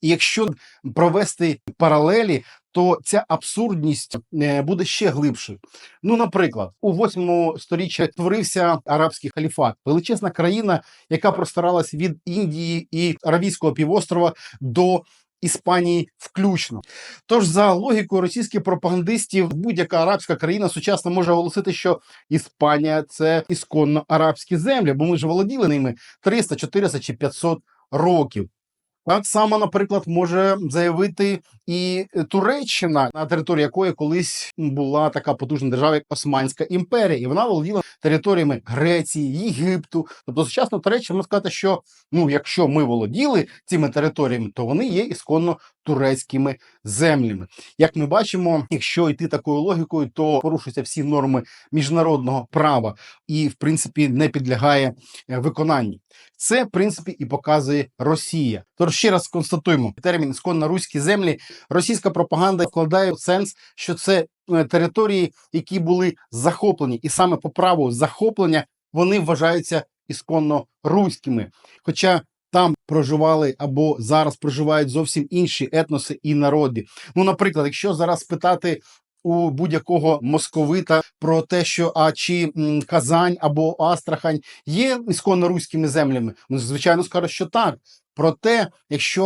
І якщо провести паралелі, то ця абсурдність е, буде ще глибшою. Ну, наприклад, у 8 сторіччі творився арабський халіфат, величезна країна, яка простиралась від Індії і Аравійського півострова до Іспанії включно. Тож, за логікою російських пропагандистів, будь-яка арабська країна сучасно може оголосити, що Іспанія це ісконно арабські землі, бо ми ж володіли ними 300, 400 чи 500 років. Так само, наприклад, може заявити і Туреччина, на території якої колись була така потужна держава, як Османська імперія, і вона володіла територіями Греції, Єгипту. Тобто, сучасно Туреччина можна сказати, що ну, якщо ми володіли цими територіями, то вони є ісконно турецькими землями. Як ми бачимо, якщо йти такою логікою, то порушуються всі норми міжнародного права і, в принципі, не підлягає е, виконанню. Це, в принципі, і показує Росія. Тож ще раз констатуємо термін ісконно руські землі. Російська пропаганда вкладає сенс, що це е, території, які були захоплені, і саме по праву захоплення вони вважаються ісконно руськими. Хоча там проживали або зараз проживають зовсім інші етноси і народи. Ну, наприклад, якщо зараз спитати у будь-якого московита про те, що а чи Казань або Астрахань є ісконно руськими землями, ну звичайно скажуть, що так. Проте, якщо